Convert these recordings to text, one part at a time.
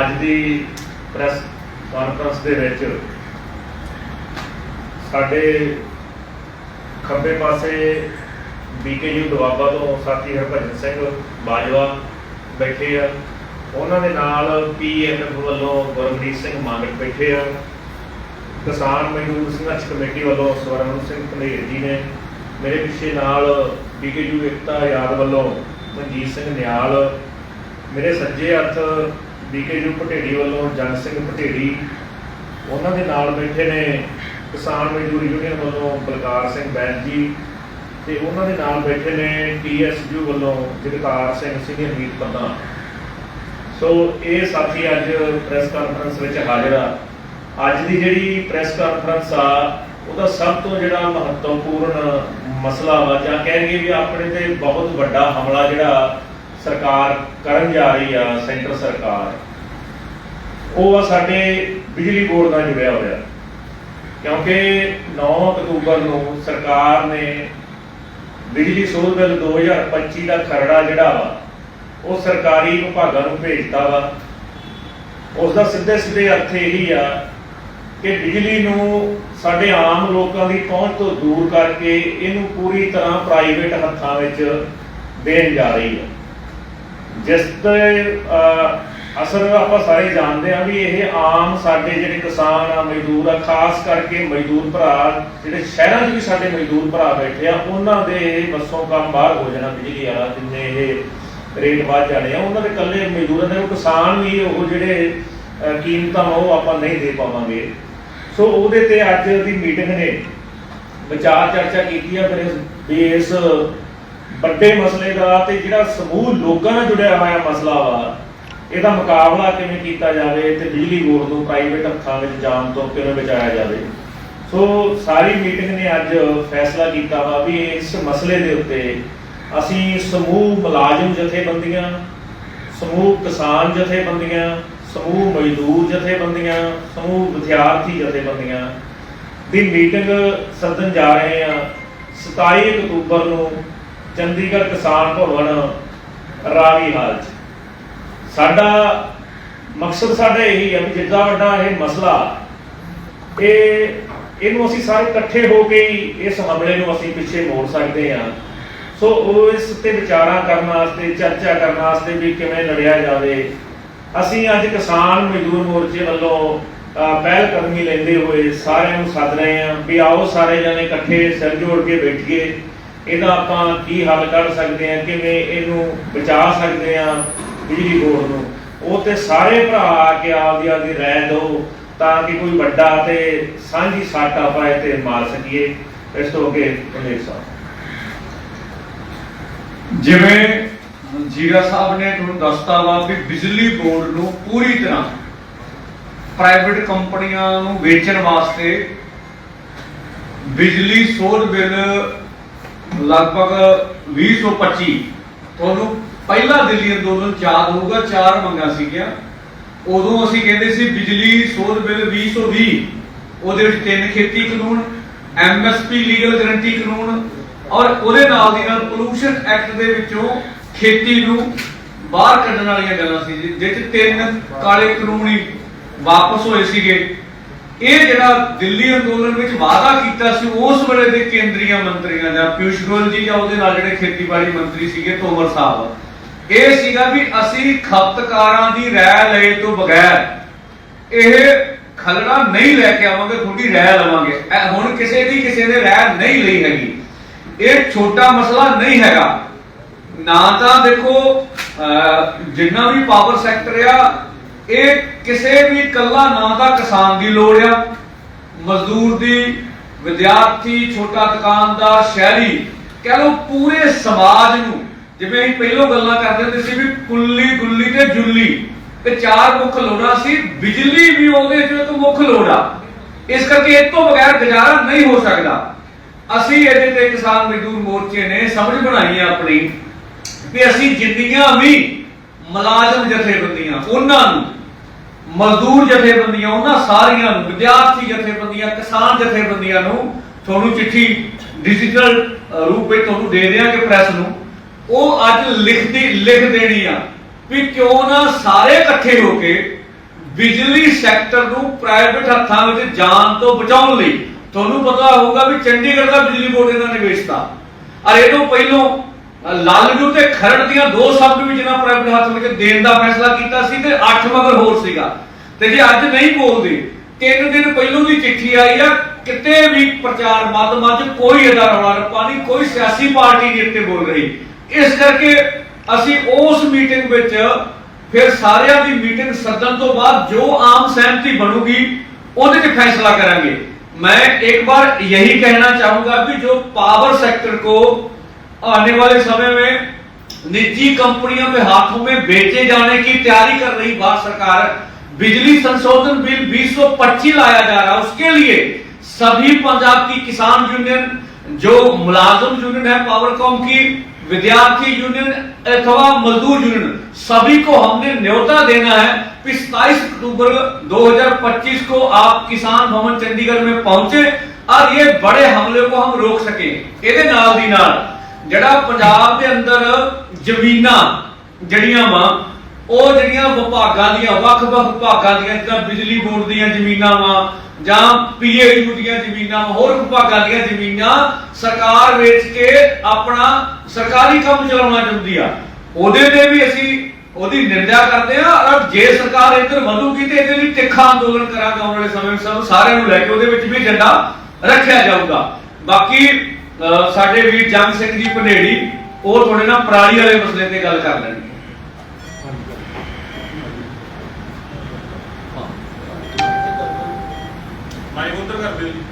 ਅੱਜ ਦੀ press conference ਦੇ ਵਿੱਚ ਸਾਡੇ ਖੱਬੇ ਪਾਸੇ ਬੀਕੇਯੂ ਦੁਆਬਾ ਤੋਂ ਸਾਥੀ ਹਰਭਜਨ ਸਿੰਘ ਬਾਜਵਾ ਬੈਠੇ ਆ। ਉਹਨਾਂ ਦੇ ਨਾਲ ਪੀਐਨਐਫ ਵੱਲੋਂ ਗੁਰਮੀਤ ਸਿੰਘ ਮਾਨਕ ਬੈਠੇ ਆ। ਕਿਸਾਨ ਮਜ਼ਦੂਰ ਸੰਘਰਸ਼ ਕਮੇਟੀ ਵੱਲੋਂ ਸਵਰਨ ਸਿੰਘ ਪੰਧੇਰ ਜੀ ਨੇ ਮੇਰੇ ਪਿੱਛੇ ਨਾਲ ਬੀਕੇਯੂ ਏਕਤਾ ਯਾਦ ਵੱਲੋਂ ਮਨਜੀਤ ਸਿੰਘ ਨਿਆਲ, ਮੇਰੇ ਸੱਜੇ ਹੱਥ ਬੀਕੇਯੂ ਪਟੇੜੀ ਵੱਲੋਂ ਜਨ ਸਿੰਘ ਪਟੇੜੀ, ਉਹਨਾਂ ਦੇ ਨਾਲ ਬੈਠੇ ਨੇ ਕਿਸਾਨ ਮਜ਼ਦੂਰ ਯੂਨੀਅਨ ਵੱਲੋਂ ਬਲਕਾਰ ਸਿੰਘ ਬੈਨ ਜੀ ਤੇ ਉਹਨਾਂ ਦੇ ਨਾਲ ਬੈਠੇ ਨੇ ਟੀਐਸਯੂ ਵੱਲੋਂ ਜਗਤਾਰ ਸਿੰਘ ਸੀਨੀਅਰ ਮੀਤ ਪ੍ਰਧਾਨ ਸੋ ਇਹ ਸਾਥੀ ਅੱਜ ਪ੍ਰੈਸ ਕਾਨਫਰੰਸ ਵਿੱਚ ਹਾਜ਼ਰ ਆ। ਅੱਜ ਦੀ ਜਿਹੜੀ ਪ੍ਰੈਸ ਕਾਨਫਰੰਸ ਆ, ਉਹਦਾ ਸਭ ਤੋਂ ਜਿਹੜਾ ਮਹੱਤਵਪੂਰਨ ਮਸਲਾ ਵਾ, ਜਾਂ ਕਹਿਣਗੇ ਵੀ ਆਪਣੇ ਤੇ ਬਹੁਤ ਵੱਡਾ ਹਮਲਾ ਜਿਹੜਾ ਸਰਕਾਰ ਕਰਨ ਜਾ ਰਹੀ ਆ, ਸੈਂਟਰ ਸਰਕਾਰ, ਉਹ ਆ ਸਾਡੇ ਬਿਜਲੀ ਬੋਰਡ ਨਾਲ ਜੁੜਿਆ ਹੋਇਆ। ਕਿਉਂਕਿ 9 ਅਕਤੂਬਰ ਨੂੰ ਸਰਕਾਰ ਨੇ ਬਿਜਲੀ ਸੋਧ ਬਿੱਲ 2025 ਦਾ ਖਰੜਾ ਜਿਹੜਾ ਵਾ, ਉਹ ਸਰਕਾਰੀ ਵਿਭਾਗਾਂ ਨੂੰ ਭੇਜਤਾ ਵਾ। ਉਸ ਦਾ ਸਿੱਧੇ ਸਿੱਧੇ ਅਰਥ ਇਹੀ ਆ ਕਿ ਬਿਜਲੀ ਨੂੰ ਸਾਡੇ ਆਮ ਲੋਕਾਂ ਦੀ ਪਹੁੰਚ ਤੋਂ ਦੂਰ ਕਰਕੇ ਇਹਨੂੰ ਪੂਰੀ ਤਰ੍ਹਾਂ ਪ੍ਰਾਈਵੇਟ ਹੱਥਾਂ ਵਿੱਚ ਦੇਣ ਜਾ ਰਹੀ ਹੈ ਜਿਸ ਦੇ ਅਸਰ ਆਪਾਂ ਸਾਰੇ ਜਾਣਦੇ ਆ ਵੀ ਇਹ ਆਮ ਸਾਡੇ ਜਿਹੜੇ ਕਿਸਾਨ ਆ, ਮਜ਼ਦੂਰ ਆ, ਖਾਸ ਕਰਕੇ ਮਜ਼ਦੂਰ ਭਰਾ, ਜਿਹੜੇ ਸ਼ਹਿਰਾਂ 'ਚ ਵੀ ਸਾਡੇ ਮਜ਼ਦੂਰ ਭਰਾ ਬੈਠੇ ਆ, ਉਹਨਾਂ ਦੇ ਬੱਸੋਂ ਕੰਮ ਬਾਹਰ ਹੋ ਜਾਣਾ ਬਿਜਲੀ ਵਾਲਾ, ਜਿੰਨੇ ਇਹ ਰੇਟ ਵੱਧ ਜਾਣੇ ਆ, ਉਹਨਾਂ ਦੇ ਇਕੱਲੇ ਮਜ਼ਦੂਰਾਂ ਦੇ ਕਿਸਾਨ ਵੀ ਉਹ ਜਿਹੜੇ ਕੀਮਤਾਂ ਵਾ ਉਹ ਆਪਾਂ ਨਹੀਂ ਦੇ ਪਾਵਾਂਗੇ। ਸੋ ਉਹਦੇ ਤੇ ਅੱਜ ਦੀ ਮੀਟਿੰਗ ਨੇ ਵਿਚਾਰ ਚਰਚਾ ਕੀਤੀ ਆ, ਫਿਰ ਇਸ ਵੱਡੇ ਮਸਲੇ ਦਾ ਤੇ ਜਿਹੜਾ ਸਮੂਹ ਲੋਕਾਂ ਨਾਲ ਜੁੜਿਆ ਹੋਇਆ ਮਸਲਾ ਵਾ, ਇਹਦਾ ਮੁਕਾਬਲਾ ਕਿਵੇਂ ਕੀਤਾ ਜਾਵੇ ਤੇ ਬਿਜਲੀ ਬੋਰਡ ਨੂੰ ਪ੍ਰਾਈਵੇਟ ਹੱਥਾਂ ਵਿੱਚ ਜਾਣ ਤੋਂ ਕਿਵੇਂ ਬਚਾਇਆ ਜਾਵੇ? ਸੋ ਸਾਰੀ ਮੀਟਿੰਗ ਨੇ ਅੱਜ ਫੈਸਲਾ ਕੀਤਾ ਵਾ ਵੀ ਇਸ ਮਸਲੇ ਦੇ ਉੱਤੇ ਅਸੀਂ ਸਮੂਹ ਮੁਲਾਜ਼ਮ ਜਥੇਬੰਦੀਆਂ, ਸਮੂਹ ਕਿਸਾਨ ਜਥੇਬੰਦੀਆਂ, ਸਮੂਹ ਮਜ਼ਦੂਰ ਜਥੇਬੰਦੀਆਂ, ਸਮੂਹ ਵਿਦਿਆਰਥੀ ਜਥੇਬੰਦੀਆਂ ਦੀ ਮੀਟਿੰਗ ਸੱਦਣ ਜਾ ਰਹੇ ਆ 27 ਅਕਤੂਬਰ ਨੂੰ ਚੰਡੀਗੜ੍ਹ ਕਿਸਾਨ ਭਵਨ, ਰਾਵੀ ਹਾਲ 'ਚ। ਸਾਡਾ ਮਕਸਦ ਸਾਡਾ ਇਹੀ ਹੈ ਵੀ ਜਿੱਦਾਂ ਵੱਡਾ ਇਹ ਮਸਲਾ, ਇਹ, ਇਹਨੂੰ ਅਸੀਂ ਸਾਰੇ ਇਕੱਠੇ ਹੋ ਕੇ ਇਸ ਹਮਲੇ ਨੂੰ ਅਸੀਂ ਪਿੱਛੇ ਮੋੜ ਸਕਦੇ ਹਾਂ। ਸੋ ਉਹ ਇਸ ਤੇ ਵਿਚਾਰਾਂ ਕਰਨ ਵਾਸਤੇ, ਚਰਚਾ ਕਰਨ ਵਾਸਤੇ ਵੀ ਕਿਵੇਂ ਲੜਿਆ ਜਾਵੇ। ਅਸੀਂ ਅੱਜ ਕਿਸਾਨ ਮਜ਼ਦੂਰ ਮੋਰਚੇ ਵੱਲੋਂ ਪਹਿਲ ਕਦਮੀ ਲੈਂਦੇ ਹੋਏ ਸਾਰਿਆਂ ਨੂੰ ਸੱਦ ਰਹੇ ਹਾਂ ਵੀ ਆਓ ਸਾਰੇ ਜਣੇ ਇਕੱਠੇ ਸਿਰ ਜੋੜ ਕੇ ਬੈਠੀਏ। ਇਹਦਾ ਆਪਾਂ ਕੀ ਹੱਲ ਕੱਢ ਸਕਦੇ ਹਾਂ, ਕਿਵੇਂ ਇਹਨੂੰ ਬਚਾ ਸਕਦੇ ਹਾਂ ਬਿਜਲੀ ਬੋਰਡ ਨੂੰ। ਉਹ ਤੇ ਸਾਰੇ ਭਰਾ ਆ ਕੇ ਆਪਦੀ ਆਪਦੀ ਰਾਏ ਦਿਓ ਤਾਂ ਕਿ ਕੋਈ ਵੱਡਾ ਤੇ ਸਾਂਝੀ ਸੱਟ ਆਪਾਂ ਤੇ ਮਾਰ ਸਕੀਏ। ਇਸ ਤੋਂ ਅੱਗੇ ਕਮੇਰ ਸਾਹਿਬ। ਜਿਵੇਂ ਜੀਰਾ ਸਾਹਿਬ ਨੇ ਤੁਹਾਨੂੰ ਦੱਸਤਾ ਵਾ ਵੀ ਬਿਜਲੀ ਬੋਰਡ ਨੂੰ ਪੂਰੀ ਤਰ੍ਹਾਂ ਪ੍ਰਾਈਵੇਟ ਕੰਪਨੀਆਂ ਨੂੰ ਵੇਚਣ ਵਾਸਤੇ ਬਿਜਲੀ ਸੋਧ ਬਿੱਲ ਲਗਭਗ 2025 ਤੁਹਾਨੂੰ ਪਹਿਲਾ ਦਿੱਲੀ ਅੰਦੋਲਨ ਯਾਦ ਹੋਊਗਾ, ਚਾਰ ਮੰਗਾਂ ਸੀਗੀਆਂ। ਉਦੋਂ ਅਸੀਂ ਕਹਿੰਦੇ ਸੀ ਬਿਜਲੀ, ਸੋਧ ਬਿੱਲ 2020 ਉਹਦੇ ਵਿੱਚ ਤਿੰਨ ਖੇਤੀ ਕਾਨੂੰਨ ਐਮਐਸਪੀ ਲੀਗਲ ਗਾਰੰਟੀ ਕਾਨੂੰਨ ਔਰ ਉਹਦੇ ਨਾਲ ਦੀ ਨਾਲ ਪੋਲੂਸ਼ਨ ਐਕਟ ਦੇ ਵਿੱਚੋਂ ਖੇਤੀ ਨੂੰ ਬਾਹਰ ਕੱਢਣ ਵਾਲੀਆਂ ਗੱਲਾਂ ਸੀ ਜਿ- ਜਿਹਦੇ ਤਿੰਨ ਕਾਲੇ ਕਾਨੂੰਨ ਹੀ ਵਾਪਸ ਹੋਏ ਸੀਗੇ। ਇਹ ਜਿਹੜਾ ਦਿੱਲੀ ਅੰਦੋਲਨ ਵਿੱਚ ਵਾਅਦਾ ਕੀਤਾ ਸੀ, ਉਸ ਵੇਲੇ ਦੇ ਕੇਂਦਰੀ ਮੰਤਰੀਆਂ ਦਾ ਪਿਊਸ਼ ਗੋਇਲ ਜੀ ਜਾਂ ਉਹਦੇ ਨਾਲ ਜਿਹੜੇ ਖੇਤੀਬਾੜੀ ਮੰਤਰੀ ਸੀਗੇ, ਤੋਮਰ ਸਾਹਿਬ, ਇਹ ਸੀਗਾ ਵੀ ਅਸੀਂ ਖਪਤਕਾਰਾਂ ਦੀ ਰਾਏ ਲਏ ਤੋਂ ਬਗੈਰ ਇਹ ਖਲੜਾ ਨਹੀਂ ਲੈ ਕੇ ਆਵਾਂਗੇ, ਤੁਹਾਡੀ ਰਾਏ ਲਵਾਂਗੇ। ਹੁਣ ਕਿਸੇ ਦੀ ਕਿਸੇ ਨੇ ਰਾਏ ਨਹੀਂ ਲਈ ਹੈਗੀ। ਇਹ ਛੋਟਾ ਮਸਲਾ ਨਹੀਂ ਹੈਗਾ। ਨਾ ਤਾਂ ਦੇਖੋ ਜਿੰਨਾ ਵੀ ਪਾਵਰ ਸੈਕਟਰ ਆ ਇਹ ਕਿਸੇ ਵੀ ਕੱਲਾ ਨਾ ਦਾ ਕਿਸਾਨ ਦੀ ਲੋੜ ਆ। ਮਜ਼ਦੂਰ ਦੀ, ਵਿਦਿਆਰਥੀ, ਛੋਟਾ ਦੁਕਾਨਦਾਰ, ਸ਼ਹਿਰੀ, ਕਹਿ ਲਓ ਪੂਰੇ ਸਮਾਜ ਨੂੰ, ਜਿਵੇਂ ਅਸੀਂ ਪਹਿਲਾਂ ਗੱਲਾਂ ਕਰਦੇ ਹੁੰਦੇ ਸੀ ਵੀ ਕੁੱਲੀ ਗੁੱਲੀ ਤੇ ਜੁੱਲੀ, ਤੇ ਚਾਰ ਮੁੱਖ ਲੋੜਾਂ ਸੀ, ਬਿਜਲੀ ਵੀ ਉਹਦੇ ਚੋਂ ਇੱਕ ਮੁੱਖ ਲੋੜ ਆ। ਇਸ ਕਰਕੇ ਇਹ ਤੋਂ ਬਗੈਰ ਗੁਜ਼ਾਰਾ ਨਹੀਂ ਹੋ ਸਕਦਾ। ਅਸੀਂ ਇਹਦੇ ਤੇ ਕਿਸਾਨ ਮਜ਼ਦੂਰ ਮੋਰਚੇ ਨੇ ਸਮਝ ਬਣਾਈ ਆ ਆਪਣੀ, ਵੀ ਅਸੀਂ ਜਿੰਨੀਆਂ ਵੀ ਮੁਲਾਜ਼ਮ ਜਥੇਬੰਦੀਆਂ, ਉਹਨਾਂ ਨੂੰ ਮਜ਼ਦੂਰ ਜਥੇਬੰਦੀਆਂ, ਉਹਨਾਂ ਸਾਰੀਆਂ ਨੂੰ, ਵਿਦਿਆਰਥੀ ਜਥੇਬੰਦੀਆਂ, ਕਿਸਾਨ ਜਥੇਬੰਦੀਆਂ ਨੂੰ ਤੁਹਾਨੂੰ ਚਿੱਠੀ ਡਿਜੀਟਲ ਰੂਪ ਵਿੱਚ ਤੁਹਾਨੂੰ ਦੇ ਦਿਆਂਗੇ ਪ੍ਰੈਸ ਨੂੰ। ਉਹ ਅੱਜ ਲਿਖਦੀ, ਲਿਖ ਦੇਣੀ ਆ ਵੀ ਕਿਉਂ ਨਾ ਸਾਰੇ ਇਕੱਠੇ ਹੋ ਕੇ ਬਿਜਲੀ ਸੈਕਟਰ ਨੂੰ ਪ੍ਰਾਈਵੇਟ ਹੱਥਾਂ ਵਿੱਚ ਜਾਣ ਤੋਂ ਬਚਾਉਣ ਲਈ, ਤੁਹਾਨੂੰ ਪਤਾ ਹੋਊਗਾ ਵੀ ਚੰਡੀਗੜ੍ਹ ਦਾ ਬਿਜਲੀ ਬੋਰਡ ਇਹਨਾਂ ਨੇ ਵੇਚਤਾ। ਔਰ ਇਹ ਤੋਂ ਪਹਿਲੋਂ ਲਾਲਜੂ ਤੇ ਖਰੜ ਦੀਆਂ ਦੋ ਸਬ ਡਿਵੀਜ਼ਨਾਂ ਹੱਥ ਹਸਪਤਾਲ ਕੇ ਦੇਣ ਦਾ ਫੈਸਲਾ ਕੀਤਾ ਸੀ ਤੇ 8 ਮਗਰ ਹੋਰ ਸੀਗਾ। ਤੇ ਜੇ ਅੱਜ ਨਹੀਂ ਬੋਲਦੇ ਤਿੰਨ ਦਿਨ ਪਹਿਲੋਂ ਦੀ ਚਿੱਠੀ ਆਈ ਆ, ਕਿਤੇ ਵੀ ਪ੍ਰਚਾਰ ਮਾਧਮਾਂ 'ਚ ਕੋਈ ਇਹਦਾ ਰੌਲਾ ਰੱਪਾ ਨਹੀਂ, ਕੋਈ ਸਿਆਸੀ ਪਾਰਟੀ ਨਹੀਂ ਇੱਥੇ ਬੋਲ ਰਹੀ। ਇਸ ਕਰਕੇ ਅਸੀਂ ਉਸ ਮੀਟਿੰਗ ਵਿੱਚ ਫਿਰ ਸਾਰਿਆਂ ਦੀ ਮੀਟਿੰਗ ਸੱਦਣ ਤੋਂ ਬਾਅਦ ਜੋ ਆਮ ਸਹਿਮਤੀ ਬਣੂਗੀ, ਉਹਦੇ 'ਚ ਫੈਸਲਾ ਕਰਾਂਗੇ। ਮੈਂ ਇੱਕ ਵਾਰ ਇਹੀ ਕਹਿਣਾ ਚਾਹੂੰਗਾ ਕਿ ਜੋ ਪਾਵਰ ਸੈਕਟਰ ਕੋ आने वाले समय में निजी कंपनियों के हाथों में बेचे जाने की तैयारी कर रही भारत सरकार, बिजली संशोधन बिल बीस पच्चीस लाया जा रहा है। उसके लिए सभी पंजाब की किसान यूनियन, जो मुलाजम यूनियन है पावरकॉम की, विद्यार्थी यूनियन, अथवा मजदूर यूनियन, सभी को हमने न्योता देना है सताइस अक्टूबर 2025 को आप किसान भवन चंडीगढ़ में पहुँचे और ये बड़े हमले को हम रोक सके। नाल दी नाल ਜਿਹੜਾ ਪੰਜਾਬ ਦੇ ਅੰਦਰ ਜ਼ਮੀਨਾਂ ਜਿਹੜੀਆਂ ਵਾ, ਉਹ ਜਿਹੜੀਆਂ ਵਿਭਾਗਾਂ ਦੀਆਂ, ਵੱਖ-ਵੱਖ ਵਿਭਾਗਾਂ ਦੀਆਂ, ਜਿੱਦਾਂ ਬਿਜਲੀ ਬੋਰਡ ਦੀਆਂ ਜ਼ਮੀਨਾਂ ਵਾ, ਜਾਂ ਪੀਏਯੂ ਦੀਆਂ ਜ਼ਮੀਨਾਂ ਹੋਰ ਵਿਭਾਗਾਂ ਦੀਆਂ ਜ਼ਮੀਨਾਂ ਸਰਕਾਰ ਵੇਚ ਕੇ ਆਪਣਾ ਸਰਕਾਰੀ ਕੰਮ ਚਲਾਉਣਾ ਚਾਹੁੰਦੀ ਆ। ਉਹਦੇ ਤੇ ਵੀ ਅਸੀਂ ਉਹਦੀ ਨਿੰਦਿਆ ਕਰਦੇ ਆ। ਔਰ ਜੇ ਸਰਕਾਰ ਇੱਧਰ ਵਧੂਗੀ ਤੇ ਇਹਦੇ ਲਈ ਤਿੱਖਾ ਅੰਦੋਲਨ ਕਰਾਂਗੇ ਆਉਣ ਵਾਲੇ ਸਮੇਂ ਵਿੱਚ ਸਾਨੂੰ ਸਾਰਿਆਂ ਨੂੰ ਲੈ ਕੇ, ਉਹਦੇ ਵਿੱਚ ਵੀ ਝੰਡਾ ਰੱਖਿਆ ਜਾਊਗਾ। ਬਾਕੀ ਸਾਡੇ ਵੀਰ ਜੰਗ ਸਿੰਘ ਜੀ ਭਨੇੜੀ ਉਹ ਤੁਹਾਡੇ ਨਾਲ ਪਰਾਲੀ ਵਾਲੇ ਮਸਲੇ ਤੇ ਗੱਲ ਕਰ ਲੈਣਗੇ। ਮਾਈਕ ਉਧਰ ਕਰ ਦਿਓ ਜੀ।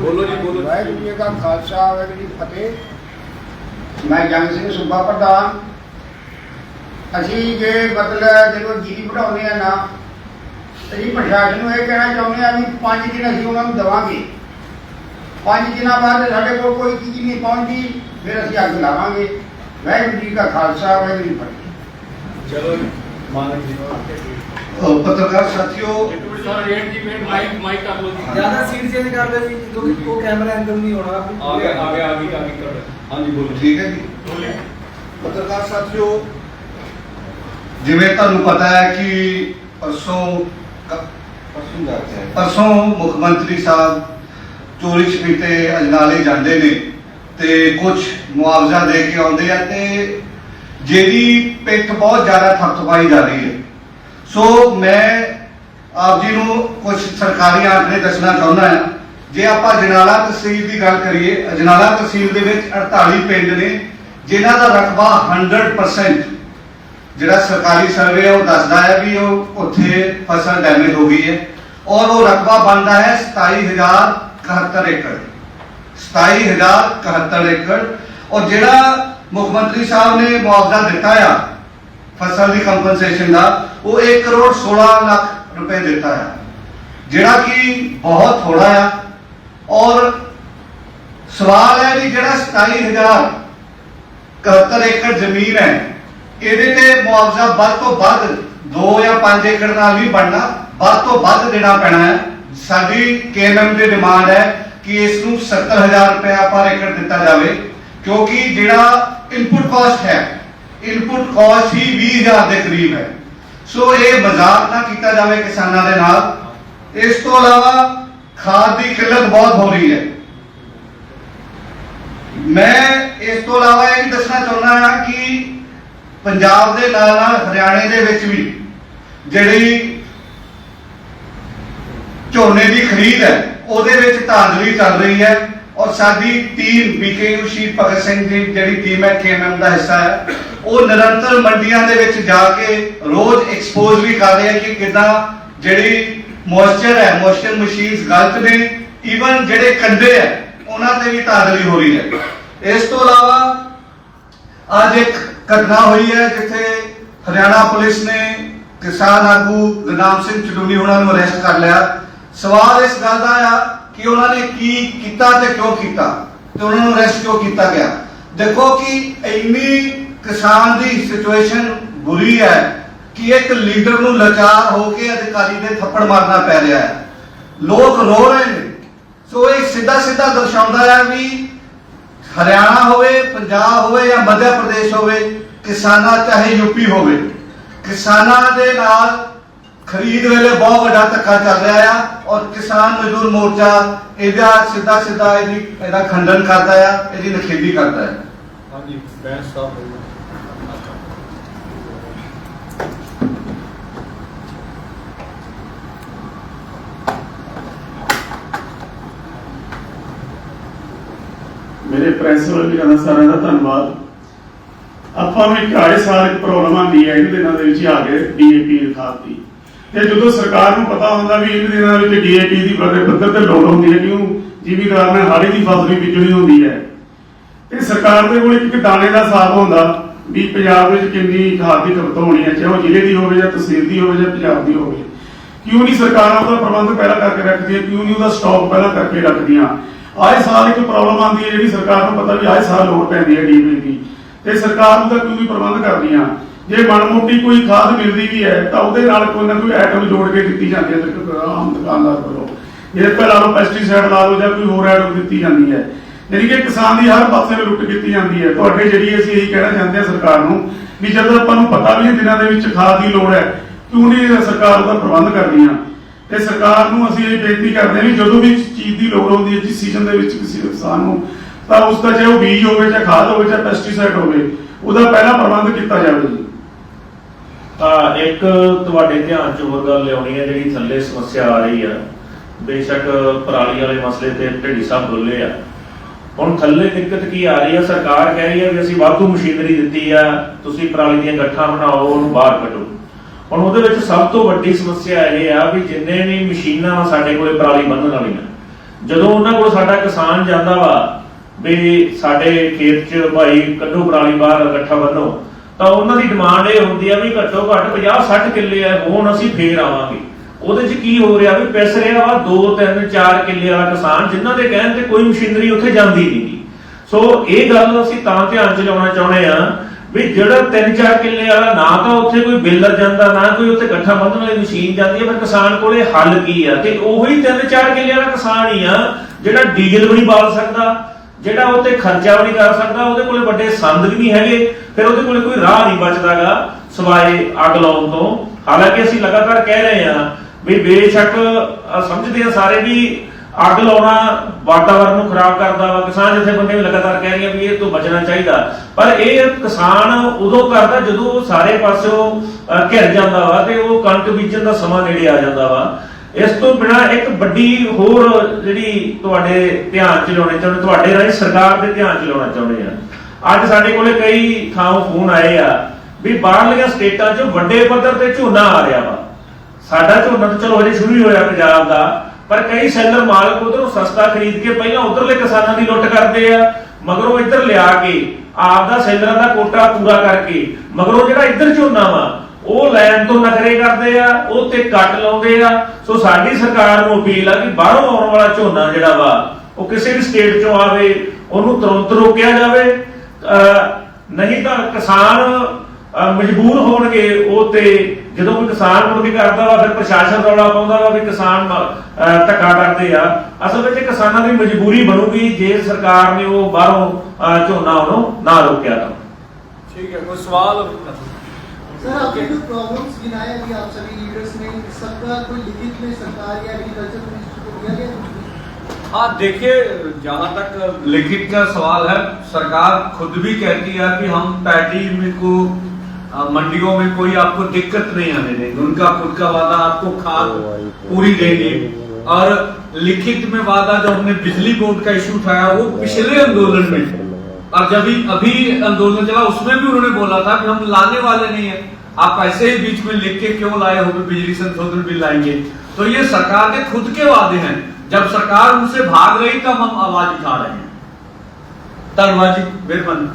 ਬੋਲੋ ਜੀ, ਬੋਲੋ। ਵਾਹਿਗੁਰੂ ਜੀ ਕਾ ਖਾਲਸਾ ਵਾਹਿਗੁਰੂ ਜੀ ਕੀ ਫਤਿਹ। ਮੈਂ ਜੰਗ ਸਿੰਘ ਸੂਬਾ ਪ੍ਰਧਾਨ। ਅਸੀਂ ਜੇ ਮਤਲਬ ਜਦੋਂ ਜੀਰੀ ਵਧਾਉਂਦੇ ਆ ਨਾ ਅਸੀਂ ਪ੍ਰਸ਼ਾਸਨ ਨੂੰ ਇਹ ਕਹਿਣਾ ਚਾਹੁੰਦੇ ਆ ਵੀ 5 ਦਿਨ ਅਸੀਂ ਉਹਨਾਂ ਨੂੰ ਦਵਾਂਗੇ। 5 ਦਿਨਾਂ ਬਾਅਦ ਸਾਡੇ ਕੋਲ ਕੋਈ ਚੀਜ਼ ਨਹੀਂ ਪਹੁੰਚਦੀ ਫਿਰ ਅਸੀਂ ਅੱਗ ਲਾਵਾਂਗੇ। ਵਾਹਿਗੁਰੂ ਜੀ ਕਾ ਖਾਲਸਾ ਵਾਹਿਗੁਰੂ ਜੀ ਫਤਿਹ। ਚਲੋ ਮਾਨਕ ਜੀ ਅਹ ਪੱਤਰਕਾਰ ਸਾਥੀਓ ਇੱਕ ਮਿੰਟ ਸਰ ਰੇਟ ਜੀ ਮਿੰਟ ਮਾਈਕ ਮਾਈਕ ਕਰ ਲਓ ਜੀ। ਜ਼ਿਆਦਾ ਸੀਟ ਚੇਂਜ ਕਰ ਲਓ ਜੀ ਕਿਉਂਕਿ ਉਹ ਕੈਮਰਾ ਐਂਗਲ ਨਹੀਂ ਹੋਣਾ ਆ ਗਿਆ ਆ ਗਿਆ ਆ ਗਈ ਆ ਗਈ ਤੁਹਾਡਾ। ਹਾਂਜੀ ਬੋਲੋ। ਠੀਕ ਹੈ ਜੀ? ਬੋਲੇ ਪੱਤਰਕਾਰ ਸਾਥੀਓ ਜਿਵੇਂ ਤੁਹਾਨੂੰ ਪਤਾ ਹੈ ਕਿ ਪਰਸੋਂ ਪਰਸੋਂ ਜਾਂਦੇ ਹੈ ਪਰਸੋਂ ਮੁੱਖ ਮੰਤਰੀ ਸਾਹਿਬ ਚੋਰੀ ਛਪੀਤੇ ਅਜਨਾਲੇ ਜਾਂਦੇ ਨੇ ਤੇ ਕੁਝ ਮੁਆਵਜ਼ਾ ਦੇ ਕੇ ਆਉਂਦੇ ਆ ਤੇ ਜਿਹਦੀ ਪਿੱਠ ਬਹੁਤ ਜ਼ਿਆਦਾ ਥਪਥਪਾਈ ਜਾ ਰਹੀ ਹੈ। ਸੋ ਮੈਂ ਆਪ ਜੀ ਨੂੰ ਕੁਝ ਸਰਕਾਰੀ ਆંકੜੇ ਦੱਸਣਾ ਚਾਹੁੰਦਾ ਹਾਂ। ਜੇ ਆਪਾਂ ਜਨਾਲਾ ਤਹਿਸੀਲ ਦੀ ਗੱਲ ਕਰੀਏ ਅਜਨਾਲਾ ਤਹਿਸੀਲ ਦੇ ਵਿੱਚ 48 ਪਿੰਡ ਨੇ, ਜਿਨ੍ਹਾਂ ਦਾ ਰਕਬਾ 100% ਜਿਹੜਾ ਸਰਕਾਰੀ ਸਰਵੇ ਉਹ ਦੱਸਦਾ ਹੈ ਵੀ ਉਹ ਉੱਥੇ ਫਸਲ ਡੈਮੇਜ ਹੋ ਗਈ ਹੈ। ਔਰ ਉਹ ਰਕਬਾ ਬਣਦਾ ਹੈ 27071 ਏਕੜ। 27071 ਏਕੜ। ਔਰ ਜਿਹੜਾ ਮੁੱਖ ਮੰਤਰੀ ਸਾਹਿਬ ਨੇ ਮੁਆਵਜ਼ਾ ਦਿੱਤਾ ਆ, ਫਸਲ ਦੀ ਕੰਪਨਸੇਸ਼ਨ ਦਾ, ਉਹ 1 ਕਰੋੜ 16 ਲੱਖ ਰੁਪਏ ਦਿੱਤਾ ਆ। ਜਿਹੜਾ ਕਿ ਬਹੁਤ ਥੋੜਾ ਆ। ਔਰ ਸਵਾਲ ਹੈ ਵੀ ਜਿਹੜਾ 27000 71 ਏਕੜ ਜ਼ਮੀਨ ਹੈ, ਇਹਦੇ ਤੇ ਮੁਆਵਜ਼ਾ ਵੱਧ ਤੋਂ ਵੱਧ 2 ਜਾਂ 5 ਏਕੜ ਨਾਲ ਨਹੀਂ ਬਣਨਾ, ਵੱਧ ਤੋਂ ਵੱਧ ਦੇਣਾ ਪੈਣਾ ਹੈ। ਸਾਡੀ ਕੇਐਮਐਮ ਦੀ ਡਿਮਾਂਡ ਹੈ ਕਿ ਇਸ ਨੂੰ 70000 ਰੁਪਏ ਪਰ ਏਕੜ ਦਿੱਤਾ ਜਾਵੇ, ਕਿਉਂਕਿ ਜਿਹੜਾ ਇਨਪੁਟ ਕਾਸਟ ਹੈ ਇਨਪੁਟ ਕਾਸਟ ਹੀ 20000 ਦੇ ਕਰੀਬ ਹੈ। ਸੋ ਇਹ ਮਜ਼ਾਕ ਨਾ ਕੀਤਾ ਜਾਵੇ ਕਿਸਾਨਾਂ ਦੇ ਨਾਲ। ਇਸ ਤੋਂ ਇਲਾਵਾ ਖਾਦ ਦੀ ਕਿੱਲਤ ਬਹੁਤ ਹੋ ਰਹੀ ਹੈ। ਮੈਂ ਇਸ ਤੋਂ ਇਲਾਵਾ ਇਹ ਵੀ ਦੱਸਣਾ ਚਾਹੁੰਦਾ ਹਾਂ ਕਿ ਪੰਜਾਬ ਦੇ ਨਾਲ ਨਾਲ ਹਰਿਆਣੇ ਦੇ ਵਿੱਚ ਵੀ ਜਿਹੜੀ ਝੋਨੇ ਦੀ ਖਰੀਦ ਹੈ, ਉਹਦੇ ਵਿੱਚ ਧਾਂਦਲੀ ਚੱਲ ਰਹੀ ਹੈ ਔਰ ਸਾਡੀ ਟੀਮ ਬੀਕੇਯੂ ਸ਼ਹੀਦ ਭਗਤ ਸਿੰਘ ਦੀ ਜਿਹੜੀ ਟੀਮ ਹੈ, ਕੇਐਮਐਮ ਦਾ ਹਿੱਸਾ ਹੈ, ਉਹ ਨਿਰੰਤਰ ਮੰਡੀਆਂ ਦੇ ਵਿੱਚ ਜਾ ਕੇ ਰੋਜ਼ ਐਕਸਪੋਜ਼ ਵੀ ਕਰ ਰਹੇ ਹੈ ਕਿ ਕਿਦਾਂ ਜਿਹੜੀ ਮੋਇਸਚਰ ਹੈ, ਮੋਇਸਚਰ ਮਸ਼ੀਨਸ ਗਲਤ ਨੇ ਈਵਨ ਜਿਹੜੇ ਕੰਡੇ ਹੈ, ਉਹਨਾਂ ਤੇ ਵੀ ਧਾਂਦਲੀ ਹੋ ਰਹੀ ਹੈ। ਇਸ ਤੋਂ ਇਲਾਵਾ ਅੱਜ ਇੱਕ ਘਟਨਾ ਹੋਈ ਹੈ ਜਿੱਥੇ ਹਰਿਆਣਾ ਪੁਲਿਸ ਨੇ ਕਿਸਾਨ ਆਗੂ ਗੁਰਨਾਮ ਸਿੰਘ ਚਡੂਨੀ ਉਹਨਾਂ ਨੂੰ ਅਰੈਸਟ ਕਰ ਲਿਆ। ਸਵਾਲ ਇਸ ਗੱਲ ਦਾ ਆ ਕਿ ਉਹਨਾਂ ਨੇ ਕੀ ਕੀਤਾ ਤੇ ਕਿਉਂ ਕੀਤਾ ਤੇ ਉਹਨਾਂ ਨੂੰ ਅਰੈਸਟ ਕਿਉਂ ਕੀਤਾ ਗਿਆ। ਦੇਖੋ ਕਿ ਇੰਨੀ ਕਿਸਾਨ ਦੀ ਸਿਚੁਏਸ਼ਨ ਬੁਰੀ ਹੈ ਕਿ ਇੱਕ ਲੀਡਰ ਨੂੰ ਲਾਚਾਰ ਹੋ ਕੇ ਅਧਿਕਾਰੀ ਦੇ ਥੱਪੜ ਮਾਰਨਾ ਪੈ ਰਿਹਾ ਹੈ। ਲੋਕ ਰੋ ਰਹੇ ਨੇ। ਸੋ ਇਹ ਸਿੱਧਾ ਸਿੱਧਾ ਦਰਸਾਉਂਦਾ ਹੈ ਵੀ ਹਰਿਆਣਾ ਹੋਵੇ, ਪੰਜਾਬ ਹੋਵੇ ਜਾਂ ਮੱਧ ਪ੍ਰਦੇਸ਼ ਹੋਵੇ, ਕਿਸਾਨਾਂ ਚਾਹੇ ਯੂਪੀ ਹੋਵੇ, ਕਿਸਾਨਾਂ ਦੇ ਨਾਲ ਖਰੀਦ ਵੇਲੇ ਬਹੁਤ ਵੱਡਾ ਧੱਕਾ ਚੱਲ ਰਿਹਾ ਆ ਔਰ ਕਿਸਾਨ ਮਜ਼ਦੂਰ ਮੋਰਚਾ ਇਹਦਾ ਸਿੱਧਾ ਸਿੱਧਾ ਇਹਦੀ ਇਹਦਾ ਖੰਡਨ ਕਰਦਾ ਆ, ਇਹਦੀ ਨਿਖੇਧੀ ਕਰਦਾ ਹੈ ਹਾਂਜੀ ਬੈਂਸ ਸਾਹਿਬ ਮੇਰੇ ਪ੍ਰਿੰਸੀਪਲ ਵੀਰਾਂ ਦਾ ਸਾਰਿਆਂ ਦਾ ਧੰਨਵਾਦ। ਆਪਾਂ ਨੂੰ ਇੱਕ ਆਏ ਸਾਲ ਇੱਕ ਇਹਨਾਂ ਦਿਨਾਂ ਦੇ ਵਿੱਚ ਆ ਗਏ ਡੀਏਪੀ ਖਾਦ ਤੇ ਜਦੋਂ ਸਰਕਾਰ ਨੂੰ ਪਤਾ ਹੁੰਦਾ ਵੀ ਇਹਨਾਂ ਦਿਨਾਂ ਵਿੱਚ ਡੀਏਪੀ ਦੀ ਬੜੇ ਪੱਧਰ ਤੇ ਲੋੜ ਹੁੰਦੀ ਹੈ, ਕਿਉਂ? ਜ਼ਿਮੀਦਾਰ ਨੇ ਹਾੜੀ ਦੀ ਫਸਲ ਵੀ ਬੀਜਣੀ ਹੁੰਦੀ ਹੈ। ਤੇ ਸਰਕਾਰ ਦੇ ਕੋਲ ਇੱਕ ਦਾਣੇ ਦਾ ਹਿਸਾਬ ਹੁੰਦਾ ਵੀ ਪੰਜਾਬ ਵਿੱਚ ਕਿੰਨੀ ਖਾਦ ਦੀ ਖਪਤ ਹੋਣੀ ਹੈ, ਚਾਹੇ ਉਹ ਜ਼ਿਲ੍ਹੇ ਦੀ ਹੋਵੇ ਜਾਂ ਤਹਿਸੀਲ ਦੀ ਹੋਵੇ ਜਾਂ ਪੰਜਾਬ ਦੀ ਹੋਵੇ। ਕਿਉਂ ਨਹੀਂ ਸਰਕਾਰਾਂ ਉਹਦਾ ਪ੍ਰਬੰਧ ਪਹਿਲਾਂ ਕਰਕੇ ਰੱਖਦੀਆਂ, ਕਿਉਂ ਨਹੀਂ ਉਹਦਾ ਸਟਾਕ ਪਹਿਲਾਂ ਕਰਕੇ ਰੱਖਦੀਆਂ? ਆਏ ਸਾਲ ਇੱਕ ਪ੍ਰੋਬਲਮ ਆਉਂਦੀ ਹੈ ਜਿਹੜੀ ਸਰਕਾਰ ਨੂੰ ਪਤਾ ਵੀ ਆਏ ਸਾਲ ਲੋੜ ਪੈਂਦੀ ਹੈ ਡੀਪੀ ਦੀ। ਤੇ ਸਰਕਾਰ ਨੂੰ ਤਾਂ ਕਿਉਂ ਨਹੀਂ ਪ੍ਰਬੰਧ ਕਰਦੀਆਂ? ਜੇ ਮਨਮੋਟੀ ਕੋਈ ਖਾਦ ਮਿਲਦੀ ਵੀ ਹੈ, ਤਾਂ ਉਹਦੇ ਨਾਲ ਕੋਈ ਨਾ ਕੋਈ ਆਈਟਮ ਜੋੜ ਕੇ ਦਿੱਤੀ ਜਾਂਦੀ ਹੈ ਆਮ ਦੁਕਾਨਦਾਰ ਵੱਲੋਂ। ਜੇ ਪਹਿਲਾਂ ਲਓ ਪੈਸਟੀਸਾਈਡ ਲਾ ਲਓ ਜਾਂ ਕੋਈ ਹੋਰ ਆਈਟਮ ਦਿੱਤੀ ਜਾਂਦੀ ਹੈ। ਯਾਨੀ ਕਿ ਕਿਸਾਨ ਦੀ ਹਰ ਪਾਸੇ ਲੁੱਟ ਕੀਤੀ ਜਾਂਦੀ ਹੈ। ਤੁਹਾਡੇ ਜਿਹੜੀ ਅਸੀਂ ਇਹੀ ਕਹਿਣਾ ਚਾਹੁੰਦੇ ਹਾਂ ਸਰਕਾਰ ਨੂੰ, ਵੀ ਜਦੋਂ ਆਪਾਂ ਨੂੰ ਪਤਾ ਵੀ ਦਿਨਾਂ ਦੇ ਵਿੱਚ ਖਾਦ ਦੀ ਲੋੜ ਹੈ, ਕਿਉਂ ਨਹੀਂ ਸਰਕਾਰ ਉਹਦਾ ਪ੍ਰਬੰਧ ਕਰਦੀਆਂ? ਤੇ ਸਰਕਾਰ ਨੂੰ ਅਸੀਂ ਇਹ ਬੇਨਤੀ ਕਰਦੇ ਹਾਂ ਵੀ ਜਦੋਂ ਵੀ ਚੀਜ਼ ਦੀ ਲੋੜ ਹੁੰਦੀ ਹੈ, ਜਿਸ ਸੀਜ਼ਨ ਦੇ ਵਿੱਚ ਕਿਸੇ ਕਿਸਾਨ ਨੂੰ, ਤਾਂ ਉਸ ਦਾ ਚਾਹੇ ਉਹ ਬੀਜ ਹੋਵੇ ਜਾਂ ਖਾਦ ਹੋਵੇ ਜਾਂ ਪੈਸਟੀਸਾਈਡ ਹੋਵੇ, ਉਹਦਾ ਪਹਿਲਾਂ ਪ੍ਰਬੰਧ ਕੀਤਾ ਜਾਵੇ ਜੀ। ਤਾਂ ਇੱਕ ਤੁਹਾਡੇ ਧਿਆਨ 'ਚ ਹੋਰ ਗੱਲ ਲਿਆਉਣੀ ਹੈ, ਜਿਹੜੀ ਥੱਲੇ ਸਮੱਸਿਆ ਆ ਰਹੀ ਆ। ਬੇਸ਼ੱਕ ਪਰਾਲੀ ਵਾਲੇ ਮਸਲੇ ਤੇ ਢਿੱਡੀ ਸਾਹਿਬ ਬੋਲੇ ਆ। ਹੁਣ ਥੱਲੇ ਦਿੱਕਤ ਕੀ ਆ ਰਹੀ ਆ? ਸਰਕਾਰ ਕਹਿ ਰਹੀ ਆ ਵੀ ਅਸੀਂ ਵਾਧੂ ਮਸ਼ੀਨਰੀ ਦਿੱਤੀ ਆ, ਤੁਸੀਂ ਪਰਾਲੀ ਦੀਆਂ ਗੱਠਾਂ ਬਣਾਓ, ਉਹਨੂੰ ਬਾਹਰ ਕੱਢੋ। ਹੁਣ ਉਹਦੇ ਵਿੱਚ ਸਭ ਤੋਂ ਵੱਡੀ ਸਮੱਸਿਆ ਇਹ ਆ ਵੀ ਜਿੰਨੇ ਵੀ ਮਸ਼ੀਨਾਂ ਸਾਡੇ ਕੋਲੇ ਪਰਾਲੀ ਬੰਨਣ ਵਾਲੀਆਂ, ਜਦੋਂ ਉਹਨਾਂ ਕੋਲ ਸਾਡਾ ਕਿਸਾਨ ਜਾਂਦਾ ਵਾ ਵੀ ਸਾਡੇ ਖੇਤ 'ਚ ਭਾਈ ਕੱਢੋ ਪਰਾਲੀ ਬਾਹਰ ਗੱਠਾ ਬੰਨੋ ਤਾਂ ਉਹਨਾਂ ਦੀ ਡਿਮਾਂਡ ਇਹ ਹੁੰਦੀ ਆ ਵੀ ਘੱਟੋ ਘੱਟ 50 60 ਕਿੱਲੇ ਆ ਹੋਣ ਅਸੀਂ ਫੇਰ ਆਵਾਂਗੇ। ਉਹਦੇ 'ਚ ਕੀ ਹੋ ਰਿਹਾ ਵੀ ਪਿਸ ਰਿਹਾ ਵਾ 2 3 4 ਕਿੱਲੇ ਵਾਲਾ ਕਿਸਾਨ ਜਿਨ੍ਹਾਂ ਦੇ ਕਹਿਣ ਤੇ ਕੋਈ ਮਸ਼ੀਨਰੀ ਉੱਥੇ ਜਾਂਦੀ ਨਹੀਂ ਸੋ ਇਹ ਗੱਲ ਅਸੀਂ ਤਾਂ ਧਿਆਨ 'ਚ ਲਿਆਉਣਾ ਚਾਹੁੰਦੇ ਆ ਵੀ ਜਿਹੜਾ 3-4 ਕਿੱਲੇ ਵਾਲਾ ਨਾ ਤਾਂ ਉੱਥੇ ਕੋਈ ਬਿਲਰ ਜਾਂਦਾ, ਨਾ ਕੋਈ ਉੱਥੇ ਇਕੱਠਾ ਬੰਨਣ ਵਾਲੀ ਮਸ਼ੀਨ ਜਾਂਦੀ ਹੈ ਪਰ ਕਿਸਾਨ ਕੋਲੇ ਹੱਲ ਕੀ ਆ? ਤੇ ਉਹੀ 3-4 ਕਿੱਲੇ ਵਾਲਾ ਕਿਸਾਨ ਹੀ ਆ, ਜਿਹੜਾ ਡੀਜ਼ਲ ਵੀ ਨਹੀਂ ਬਾਲ ਸਕਦਾ, ਜਿਹੜਾ ਉੱਤੇ ਖਰਚਾ ਵੀ ਨਹੀਂ ਕਰ ਸਕਦਾ, ਉਹਦੇ ਕੋਲੇ ਵੱਡੇ ਸੰਦ ਵੀ ਨਹੀਂ ਹੈਗੇ, ਫਿਰ ਉਹਦੇ ਕੋਲੇ ਕੋਈ ਰਾਹ ਨਹੀਂ ਬਚਦਾਗਾ ਸਵਾਏ ਅੱਗ ਲਾਉਣ ਤੋਂ। ਹਾਲਾਂਕਿ ਅਸੀਂ ਲਗਾਤਾਰ ਕਹਿ ਰਹੇ ਹਾਂ ਵੀ ਬੇਸ਼ੱਕ ਸਮਝਦੇ ਆ ਸਾਰੇ ਵੀ ਅੱਗ ਲਾਉਣਾ ਵਾਤਾਵਰਣ ਨੂੰ ਖਰਾਬ ਕਰਦਾ ਵਾ, ਕਿਸਾਨ ਜਥੇਬੰਦੀਆਂ ਲਗਾਤਾਰ ਕਹਿ ਰਹੇ ਵੀ ਇਹ ਤੋਂ ਬਚਣਾ ਚਾਹੀਦਾ। ਪਰ ਇਹ ਕਿਸਾਨ ਉਦੋਂ ਕਰਦਾ ਜਦੋਂ ਸਾਰੇ ਪਾਸਿਓਂ ਘਿਰ ਜਾਂਦਾ ਵਾ ਤੇ ਉਹ ਕਣਕ ਬੀਜਣ ਦਾ ਸਮਾਂ ਨੇੜੇ ਆ ਜਾਂਦਾ ਵਾ। ਇਸ ਤੋਂ ਬਿਨਾ ਇੱਕ ਵੱਡੀ ਹੋਰ ਜਿਹੜੀ ਤੁਹਾਡੇ ਧਿਆਨ ਚ ਲਿਆਉਣੇ ਚਾਹੁੰਦੇ, ਤੁਹਾਡੇ ਰਾਹੀਂ ਸਰਕਾਰ ਦੇ ਧਿਆਨ ਚ ਲਿਆਉਣਾ ਚਾਹੁੰਦੇ ਆ। ਅੱਜ ਸਾਡੇ ਕੋਲੇ ਕਈ ਥਾਂ ਫੋਨ ਆਏ ਆ ਵੀ ਬਾਹਰਲੀਆਂ ਸਟੇਟਾਂ 'ਚ ਵੱਡੇ ਪੱਧਰ ਤੇ ਝੋਨਾ ਆ ਰਿਹਾ ਵਾ। ਸਾਡਾ ਝੋਨਾ ਤਾਂ ਚਲੋ ਹਜੇ ਸ਼ੁਰੂ ਹੀ ਹੋਇਆ ਪੰਜਾਬ ਦਾ। ਪਰ ਕਈ ਸੈਲਰ ਮਾਲਕ ਉਧਰੋਂ ਸਸਤਾ ਖਰੀਦ ਕੇ ਪਹਿਲਾਂ ਉਧਰਲੇ ਕਿਸਾਨਾਂ ਦੀ ਲੁੱਟ ਕਰਦੇ ਆ, ਮਗਰੋਂ ਇੱਧਰ ਲਿਆ ਕੇ ਆਪ ਦਾ ਸੈਲਰਾਂ ਦਾ ਕੋਟਾ ਪੂਰਾ ਕਰਕੇ, ਮਗਰੋਂ ਜਿਹੜਾ ਇੱਧਰ ਝੋਨਾ ਵਾ, ਉਹ ਲੈਣ ਤੋਂ ਨਖਰੇ ਕਰਦੇ ਆ, ਉਹ ਤੇ ਕੱਟ ਲਾਉਂਦੇ ਆ। ਸੋ ਸਾਡੀ ਸਰਕਾਰ ਨੂੰ ਅਪੀਲ ਆ ਕਿ ਬਾਹਰੋਂ ਆਉਣ ਵਾਲਾ ਝੋਨਾ ਜਿਹੜਾ ਵਾ, ਉਹ ਕਿਸੇ ਵੀ ਸਟੇਟ ਚੋਂ ਆਵੇ, ਉਹਨੂੰ ਤੁਰੰਤ ਰੋਕਿਆ ਜਾਵੇ। ਨਹੀਂ ਤਾਂ ਕਿਸਾਨ ਮਜਬੂਰ ਹੋਣਗੇ ਉਹ ਤੇ ਜਦੋਂ ਕੋਈ ਕਿਸਾਨ ਮੁੜ ਕੇ ਕਰਦਾ ਵਾ ਫਿਰ ਪ੍ਰਸ਼ਾਸਨ ਰੌਲਾ ਪਾਉਂਦਾ ਵਾ ਵੀ ਕਿਸਾਨ ਅਹ ਧੱਕਾ ਕਰਦੇ ਆ ਅਸਲ ਵਿੱਚ ਇਹ ਕਿਸਾਨਾਂ ਦੀ ਮਜਬੂਰੀ ਬਣੂਗੀ ਜੇ ਸਰਕਾਰ ਨੇ ਉਹ ਬਾਹਰੋਂ ਅਹ ਝੋਨਾ ਉਹਨੂੰ ਨਾ ਰੋਕਿਆ ਤਾਂ ਠੀਕ ਹੈ ਕੋਈ ਸਵਾਲ सर आपने जो प्रॉब्लम्स गिनाए अभी आप सभी लीडर्स ने सबका कोई लिखित में सरकार या एग्रीकल्चर मिनिस्टर को दिया गया कुछ? हाँ देखिए जहाँ तक लिखित का सवाल है सरकार खुद भी कहती है कि हम पैडी में को अ, मंडियों में कोई आपको दिक्कत नहीं आने देंगे। उनका खुद का वादा आपको खाद पूरी देंगे। और लिखित में वादा जो हमने बिजली बोर्ड का इशू उठाया वो पिछले आंदोलन में। और जब अभी आंदोलन चला उसमें भी उन्होंने बोला था कि हम लाने वाले नहीं है। आप ऐसे ही बीच में लिख के क्यों लाए हो बिजली संशोधन बिल लाएँगे? तो ये सरकार के खुद के वादे हैं। जब सरकार उनसे भाग रही तब हम आवाज़ उठा रहे हैं। धन्यवाद जी मेहरबानी।